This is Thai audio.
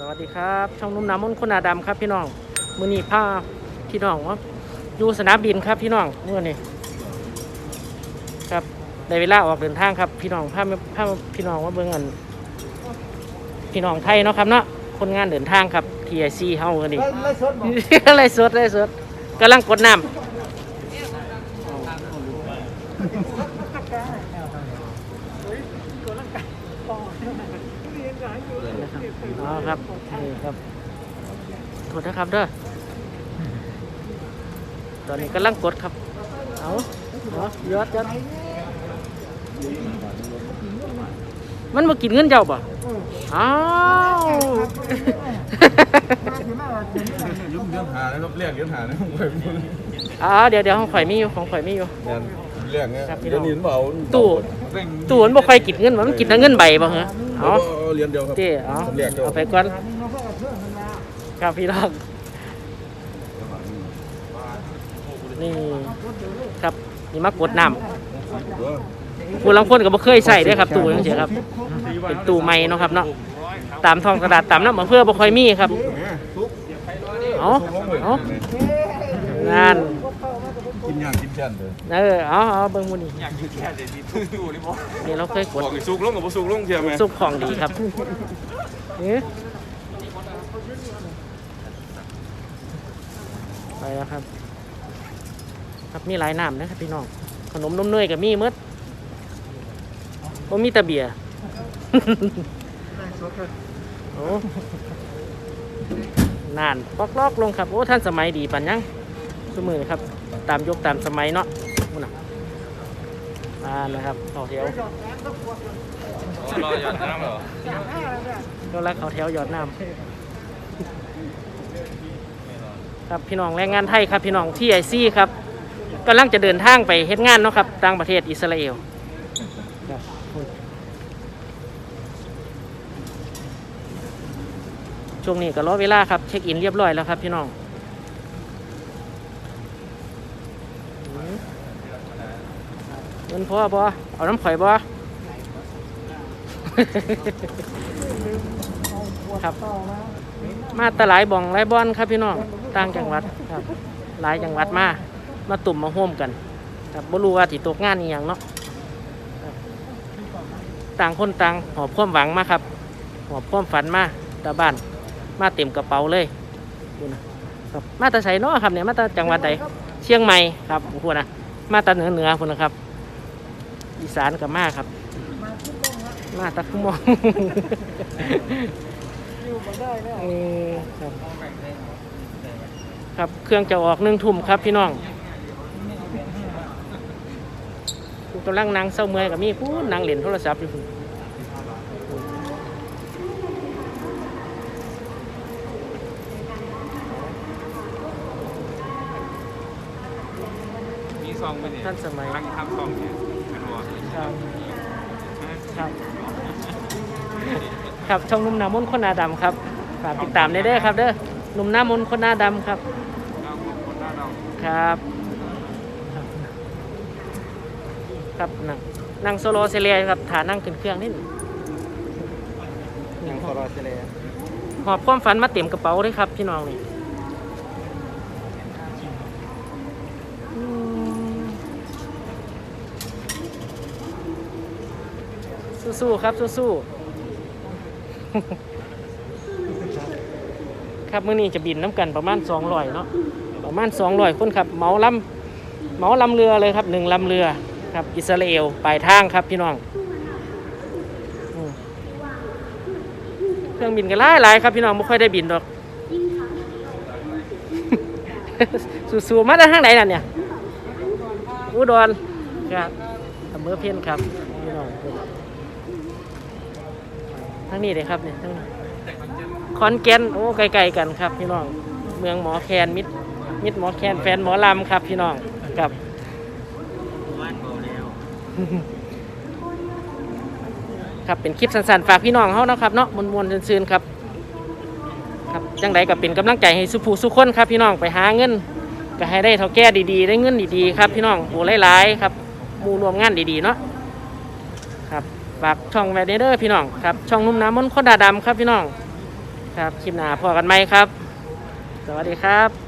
สวัสดีครับ ช่องนุ่มน้ำมนต์คนอาดำครับพี่น้องมือนี้พาพี่น้องว่าอยู่สนามบินครับพี่น้องเมื่อนี้ครับในเวลาออกเดินทางครับ พี่น้องพาพาพี่น้องว่าเบิ่งอันพี่น้องไทยเนาะครับเนาะคนงานเดินทางครับ TIC เฮากันดิไล่สดบอกอะไรสดอะไรสดกำลังกดน้ำ อ๋อครับนี่ครับโทษนะครับเด้อตอนนี้กำลังกดครับ เอาเอายอดยอดมันมากินเงินเจ้าบ่อ้าวยุ่งเรื่องหานะครับเรียกเรื่องหานะผมไปพูดอ๋อเดี๋ยวเดี๋ยวของข่อยมีอยู่ของข่อยมีอยู่เรื่องเงี้ยครับพี่น้เรีอยงนหินเปล่าตู้เร่งตู้มันบ่ค่อยกินเงินวะมันกินแต่เงินใบบ่เห รอเอาเรียนเดียวครับเจ้เอาผมเรียกเจ้าเอาไปก่อนครับพี่น้องนี่ครับนี่มากดน้ำผู้ลังคนก็บ่เคยใส่เด้อครับตู้จังซี่ครับเป็นตู้ใหม่เนาะครับเนาะตามท้องกระดาษตามน้ำมะเพื่อบ่ค่อยมีครับเอาเอางาน กินย่างกินแช่นเลยเออเอาเอาเบิ่งมื้อนี้อยากอยู่แค่เดี๋ยวนี้ทุกอยู่นี่บ่นี่เราเคยกดบอกอีกสุกลงกับบ่สุกลงเทียมไหมซุปของดีครับนี่ไปแล้วครับ ครับมีหลายน้ำนะครับพี่น้องขนมนมเนยกับมีหมืดบ่มีแต่เบียร์ โอ้นานปอกลอกลงครับ โอ้ท่านสมัยดีปันยังสมือครับ ตามยกตามสมัยเนาะนู่นน่ะมานะครับต่อแถวรอหยอดน้ำเหรอก็รักเขาแถวหยอดน้ำครับพี่น้องแรงงานไทยครับพี่น้องที่ไอซี่ครับกำลังจะเดินทางไปเฮ็ดงานเนาะครับต่างประเทศอิสราเอลครับช่วงนี้ก็รอเวลาครับเช็คอินเรียบร้อยแล้วครับพี่น้องอืม เงินพอบ่เอาน้ำข่อยบ่ครับ มาแตหลายบ่องหลายบอนครับพี่น้องต่างจังหวัดครับ หลายจังหวัดมา มาตุ่มมาโฮมกัน ครับบ่รู้ว่าสิตกงานอีหยังเนาะต่างคนต่างหอบความหวังมาครับ หอบความฝันมาตาบ้าน มาเต็มกระเป๋าเลยดูนะครับมาตาไสเนาะครับเนี่ยมาตาจังหวัดใดเชียงใหม่ครับพวกนะมาตาเหนือเหนือพวกนะครับ อีสานกับมาครับ มาตะคุมองเออครับครับเครื่องจะออกหนึ่งทุ่มครับพี่น้องผู้กำลังนั่งเศร้าเมื่อยกับมีผู้นั่งเล่นโทรศัพท์อยู่พุ่นมีซองไปเนี่ยท่านสมัยตั้งทำซองเนี่ยเป็นหัว ครับครับครับช่องนุ่มน้ำมนต์คนหนาดำครับฝากติดตามได้เด้อครับเด้อหนุ่มน้ำมนต์คนหนาดำครับเราคนหน้าเราครับครับครับนั่งนั่งโซโลเซเลียครับฐานนั่งขึ้นเครื่องนี่ยังโซลาเซเลหอบความฝันมาเต็มกระเป๋าเลยครับพี่น้องนี่ สู้ๆครับสู้ๆครับเมื้อนี้จะบินน้ำกันประมาณ200เนาะประมาณ200คนครับเหมาลำเหมาลำเรือเลยครับหนึ่งลำเรือครับอิสราเอลปลายทางครับพี่น้องเครื่องบินกันหลายหลายๆครับพี่น้องไม่ค่อยได้บินหรอกสู้ๆมาจากทางไหนนั่นเนี่ยอุดรครับอำเภอเพียนครับพี่น้อง ทางนี้เลยครับเนี่ยทางนี้ขอนแกนโอ้ไกลๆกันครับ พี่น้องเมืองหมอแคนมิดมิดหมอแคนแฟนหมอลำครับ พี่น้องครับครับเป็นคลิปสั้นๆฝากพี่น้องเขานะครับเนาะมวนๆซื่นๆครับครับจังไดก็เป็นกำลังใจให้สุภูสุคนครับ พี่น้องไปหาเงินก็ให้ได้เท่าแก่ดีๆ ได้เงินดีๆครับ พี่น้องโอ้หลายๆครับมูรวมงานดีๆเนาะครับ ฝากช่องแวดเดอร์พี่น้องครับช่องนุ่มน้ำมนต์คนดาดำครับพี่น้อง ครับคลิปหน้าพอกันไหมครับ สวัสดีครับ